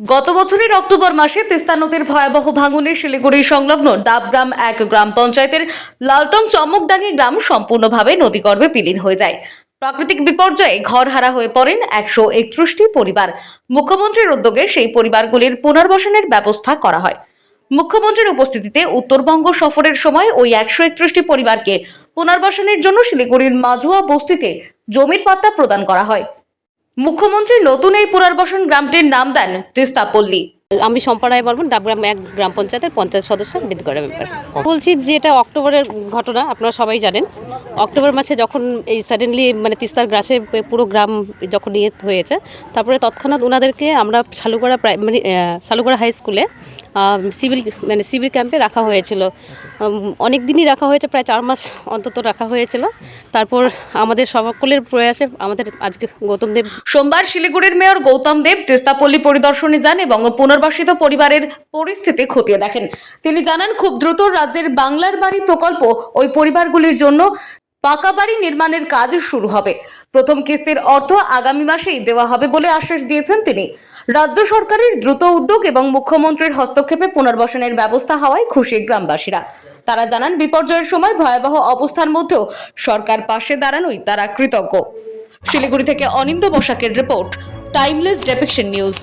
গত বছরের অক্টোবর মাসে তিস্তা নদীর ভয়াবহ ভাঙনে শিলিগুড়ি সংলগ্ন ডাবগ্রাম এক গ্রাম পঞ্চায়েতের লালটং চমকডাঙ্গি গ্রাম সম্পূর্ণভাবে নদীগর্ভে বিলীন হয়ে যায়। প্রাকৃতিক বিপর্যয়ে ঘরহারা হয়ে পড়েন একশো একত্রিশটি পরিবার। মুখ্যমন্ত্রীর উদ্যোগে সেই পরিবারগুলির পুনর্বাসনের ব্যবস্থা করা হয়। মুখ্যমন্ত্রীর উপস্থিতিতে উত্তরবঙ্গ সফরের সময় ওই একশো একত্রিশটি পরিবারকে পুনর্বাসনের জন্য শিলিগুড়ির মাজুয়া বস্তিতে জমির পাট্টা প্রদান করা হয়। মুখ্যমন্ত্রী নতুন এই পুনর্বাসন গ্রামটির নাম দেন তিস্তাপল্লী। আমি সম্পাড়ায় বলব ডাবগ্রাম এক গ্রাম পঞ্চায়েতের পঞ্চায়েত সদস্য বিদ্যুৎগড়ের ব্যাপার। বলছি যে এটা অক্টোবরের ঘটনা, আপনারা সবাই জানেন। অক্টোবর মাসে যখন এই সাডেনলি মানে তিস্তার গ্রাসে পুরো গ্রাম যখন নিয়ে হয়েছে, তারপরে তৎক্ষণাৎ ওনাদেরকে আমরা শালুগড়া প্রাইমারি শালুগড়া হাই স্কুলে সিভিল মানে সিভিল ক্যাম্পে রাখা হয়েছিল। অনেক দিনই রাখা হয়েছে, প্রায় চার মাস অন্তত রাখা হয়েছিল। তারপর আমাদের সকলের প্রয়াসে আমাদের আজকে গৌতম দেব সোমবার শিলিগুড়ির মেয়র গৌতম দেব তিস্তাপল্লী পরিদর্শনে যান এবং পুনর্বাসিত পরিবারের পরিস্থিতি খতিয়ে দেখেন। তিনি জানান, খুব দ্রুত রাজ্যের বাংলার বাড়ি প্রকল্প ওই পরিবারগুলির জন্য পাকা বাড়ি নির্মাণের কাজ শুরু হবে। প্রথম কিস্তির অর্থ আগামী মাসেই দেওয়া হবে বলে আশ্বাস দিয়েছেন তিনি। রাজ্য সরকারের দ্রুত উদ্যোগ এবং মুখ্যমন্ত্রীর হস্তক্ষেপে পুনর্বাসনের ব্যবস্থা হওয়ায় খুশি গ্রামবাসীরা। তারা জানান, বিপর্যয়ের সময় ভয়াবহ অবস্থার মধ্যেও সরকার পাশে দাঁড়ানোই তারা কৃতজ্ঞ। শিলিগুড়ি থেকে অনিন্দ বসাকের রিপোর্ট, টাইমলেস ডেপিকশন নিউজ।